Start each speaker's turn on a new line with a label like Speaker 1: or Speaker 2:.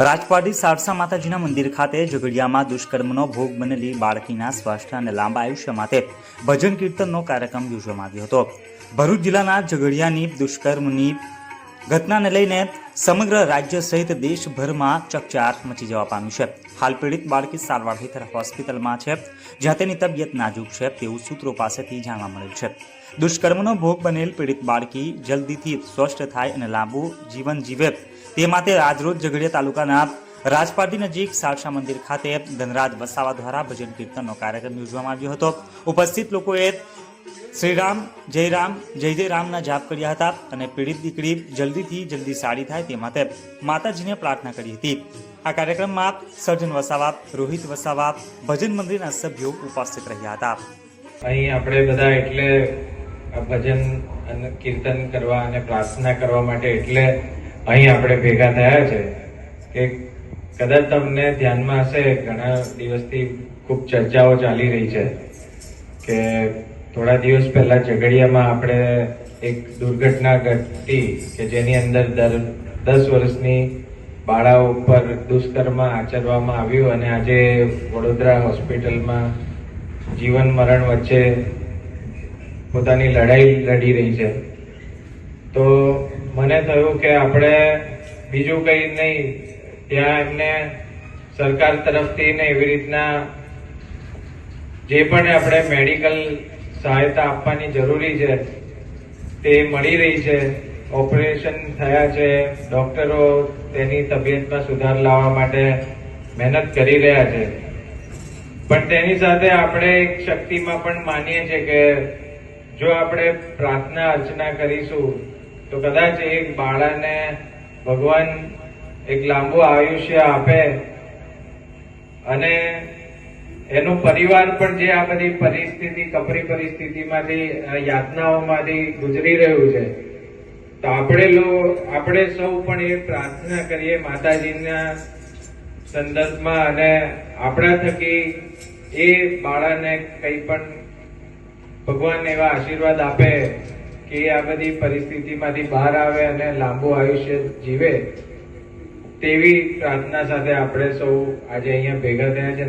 Speaker 1: રાજપાટી સારસા માતાજીના મંદિર ખાતે ઝઘડિયામાં દુષ્કર્મનો ભોગ બનેલી બાળકીના સ્વાસ્થ્ય અને લાંબા આયુષ્ય માટે ભજન કીર્તનનો કાર્યક્રમ યોજવામાં આવ્યો હતો. ભરૂચ જિલ્લાના ઝઘડિયાની દુષ્કર્મની ઘટનાને લઈને સમગ્ર રાજ્ય સહિત દેશભરમાં ચકચાર મચી જવા પામ્યું છે. હાલ પીડિત બાળકી સારવાર હેઠળ હોસ્પિટલમાં છે. જ્યાં તેની તબિયત નાજુક છે તેવું સૂત્રો પાસેથી જાણવા મળેલ છે. દુષ્કર્મનો ભોગ બનેલ પીડિત બાળકી જલ્દીથી સ્વસ્થ થાય અને લાંબુ જીવન જીવે. તે માટે આજરોજ ઝઘડિયા તાલુકાના રાજપાટી નજીક સારસા મંદિર ખાતે ધનરાજ વસાવા દ્વારા ભજન કીર્તનનો કાર્યક્રમ યોજવામાં આવ્યો હતો. ઉપસ્થિત લોકોએ શ્રીરામ જય રામ જય જય રામના જાપ કર્યા હતા અને પીડિત દીકરી જલ્દીથી જલ્દી સારી થાય તે માટે માતાજીને પ્રાર્થના કરી હતી. આ કાર્યક્રમમાં સર્જન વસાવા, રોહિત વસાવા, ભજન મંદિરના સભ્યો ઉપસ્થિત રહ્યા હતા.
Speaker 2: અહીં આપણે બધા એટલે ભજન અને કીર્તન કરવા અને પ્રાર્થના કરવા માટે એટલે અહીં આપણે ભેગા થયા છે કે કદાચ તમને ધ્યાનમાં હશે, ઘણા દિવસથી ખૂબ ચર્ચાઓ ચાલી રહી છે કે થોડા દિવસ પહેલા ઝઘડિયામાં આપણે એક દુર્ઘટના ઘટી કે જેની અંદર દર દસ વર્ષની બાળા ઉપર દુષ્કર્મ આચરવામાં આવ્યું અને આજે વડોદરા હોસ્પિટલમાં જીવન મરણ વચ્ચે પોતાની લડાઈ લડી રહી છે. તો મને થયું કે આપણે બીજું કંઈ નહીં, ત્યાં એમને સરકાર તરફથી ને એવી રીતના જે પણ આપણે મેડિકલ સહાયતા આપવાની જરૂરી છે. તે મળી રહી છે. ઓપરેશન થયા છે. ડોક્ટરો તેની તબિયતમાં સુધાર લાવવા માટે મહેનત કરી રહ્યા છે. પણ તેની સાથે આપણે એક શક્તિમાં પણ માનીએ છીએ કે જો આપણે પ્રાર્થના અર્ચના કરીશું, તો કદાચ એક બાળાને ભગવાન એક લાંબુ આયુષ્ય આપે અને એનો પરિવાર પણ જે આ બધી પરિસ્થિતિ, કપરી પરિસ્થિતિમાંથી યાતનાઓમાંથી ગુજરી રહ્યું છે, તો આપણે આપણે સૌ પણ એ પ્રાર્થના કરીએ માતાજીના સંદર્ભમાં અને આપણા થકી એ બાળાને કંઈ પણ ભગવાન એવા આશીર્વાદ આપે કે આ બધી પરિસ્થિતિમાંથી બહાર આવે અને લાંબુ આયુષ્ય જીવે, તેવી પ્રાર્થના સાથે આપણે સૌ આજે અહીંયા ભેગા થયા છે